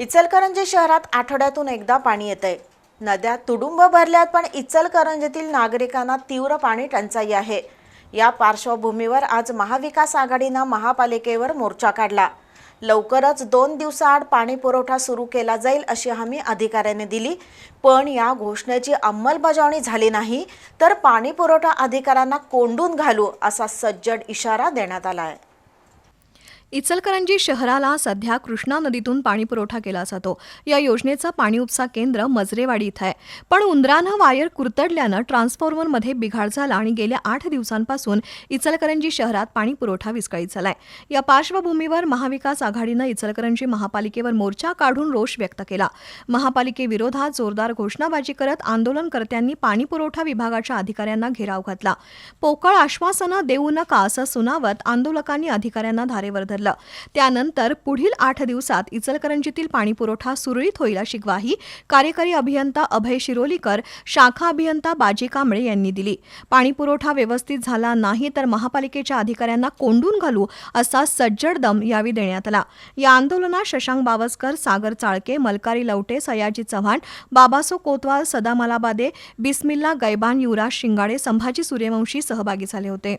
इचलकरंजी शहरात आठवड्यातून एकदा पाणी येतंय. नद्या तुडुंब भरल्यात पण इचलकरंजीतील नागरिकांना तीव्र पाणी टंचाई आहे. या पार्श्वभूमीवर आज महाविकास आघाडीनं महापालिकेवर मोर्चा काढला. लवकरच दोन दिवसाआड पाणी पुरवठा सुरू केला जाईल अशी हमी अधिकाऱ्यांनी दिली. पण या घोषणेची अंमलबजावणी झाली नाही तर पाणी पुरवठा अधिकाऱ्यांना कोंडून घालू असा सज्जड इशारा देण्यात आला आहे इचलकरंजी शहराला सध्या कृष्णा नदीतून पाणी पुरवठा केला जातो. या योजनेचं पाणी उपसा केंद्र मजरेवाडी इथं आहे. पण उंदरानं वायर कुरतडल्यानं ट्रान्सफॉर्मरमध्ये बिघाड झाला आणि गेल्या आठ दिवसांपासून इचलकरंजी शहरात पाणी पुरवठा विस्कळीत झालाय. या पार्श्वभूमीवर महाविकास आघाडीनं इचलकरंजी महापालिकेवर मोर्चा काढून रोष व्यक्त केला. महापालिकेविरोधात जोरदार घोषणाबाजी करत आंदोलनकर्त्यांनी पाणी पुरवठा विभागाच्या अधिकाऱ्यांना घेराव घातला. पोकळ आश्वासनं देऊ नका असं सुनावत आंदोलकांनी अधिकाऱ्यांना धारेवर धरले. त्यानंतर पुढील आठ दिवसात इचलकरंजीतील पाणीपुरवठा सुरळीत होईल अशी ग्वाही कार्यकारी अभियंता अभय शिरोलीकर शाखा अभियंता बाजी कांबळे यांनी दिली. पाणीपुरवठा व्यवस्थित झाला नाही तर महापालिकेच्या अधिकाऱ्यांना कोंडून घालू असा सज्जड दम यावेळी देण्यात आला. या आंदोलनात शशांक बावस्कर सागर चाळके मलकारी लवटे सयाजी चव्हाण बाबासो कोतवाल सदा मलाबादे बिस्मिल्ला गैबान युवराज शिंगाडे संभाजी सूर्यवंशी सहभागी झाले होते.